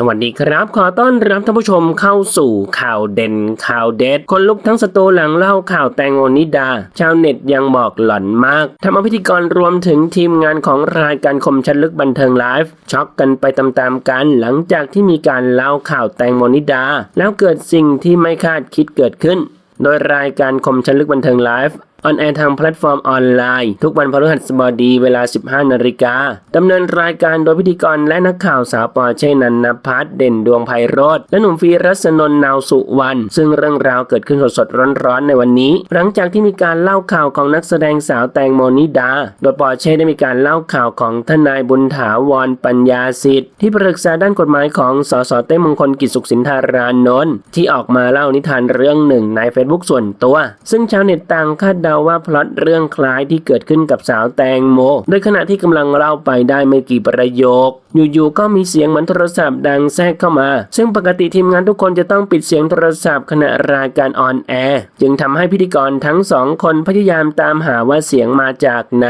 สวัสดีครับ ขอต้อนรับท่านผู้ชมเข้าสู่ข่าวเด่นข่าวเด็ด คนลุกทั้งสตูหลังเล่าข่าวแตงโมนิดา ชาวเน็ตยังบอกหล่อนมากทำเอาพิธีกรรวมถึงทีมงานของรายการคมชันลึกบันเทิงไลฟ์ช็อกกันไปตามๆกัน หลังจากที่มีการเล่าข่าวแตงโมนิดา แล้วเกิดสิ่งที่ไม่คาดคิดเกิดขึ้นโดยรายการคมชันลึกบันเทิงไลฟ์ ออนแอร์ทางแพลตฟอร์มออนไลน์ ทุกวันพฤหัสบดีเวลา 15 นาฬิกาดำเนินรายการโดยพิธีกรและนักข่าวสาวปอเช่นันนพัฒน์เด่นดวงไพโรธและหนุ่มฟีรัศนน์นาวสุวรรณซึ่งเรื่องราวเกิดขึ้นสดๆร้อนๆในวันนี้ หลังจากที่มีการเล่าข่าวของนักแสดงสาวแตงโมนิดา โดยปอเช่ได้มีการเล่าข่าวของทนายบุญถาวรปัญญาสิทธิ์ที่ปรึกษาด้านกฎหมายของสสเต้มงคลกิจสุขสินธารานนท์ที่ออกมาเล่านิทานเรื่องหนึ่งใน Facebook ส่วนตัว ซึ่งชาวเน็ตต่างคาดดาว่าพล็อตเรื่องคล้ายที่เกิดขึ้นกับสาวแตงโม โดยขณะที่กำลังเล่าไปได้ไม่กี่ประโยค อยู่ๆก็มีเสียงเหมือนโทรศัพท์ดังแทรกเข้ามา ซึ่งปกติทีมงานทุกคนจะต้องปิดเสียงโทรศัพท์ขณะรายการออนแอร์จึงทำให้พิธีกรทั้งสองคนพยายามตามหาว่าเสียงมาจากไหน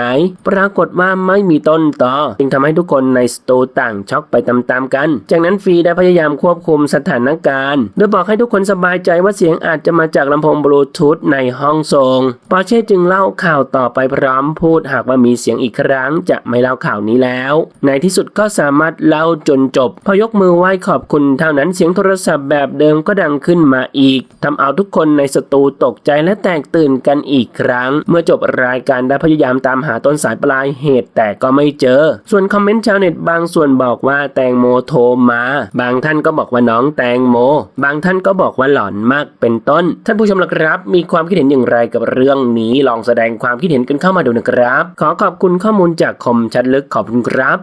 ปรากฏว่าไม่มีต้นต่อ จึงทำให้ทุกคนในสตูต่างช็อกไปตามๆกัน จากนั้นฟีได้พยายามควบคุมสถานการณ์โดยบอกให้ทุกคนสบายใจว่าเสียงอาจจะมาจากลำโพงบลูทูธในห้องส่งปอเช่จึงเล่าข่าวต่อไปพร้อมพูดหากว่ามีเสียงอีกครั้งจะไม่เล่าข่าวนี้แล้ว ในที่สุดก็สามารถเล่าจนจบ พอยกมือไหว้ขอบคุณเท่านั้นเสียงโทรศัพท์แบบเดิมก็ดังขึ้นมาอีกทำเอาทุกคนในสตูตกใจและแตกตื่นกันอีกครั้ง เมื่อจบรายการได้พยายามตามหาต้นสายปลายเหตุแต่ก็ไม่เจอ ส่วนคอมเมนต์ชาวเน็ตบางส่วนบอกว่าแตงโมโทรมา บางท่านก็บอกว่าน้องแตงโม บางท่านก็บอกว่าหลอนมากเป็นต้น ท่านผู้ชมล่ะครับ มีความคิดเห็นอย่างไรกับเรื่องนี้ลองแสดงความคิดเห็นกันเข้ามาดูนะครับ ขอขอบคุณข้อมูลจากคมชัดลึกขอบคุณครับ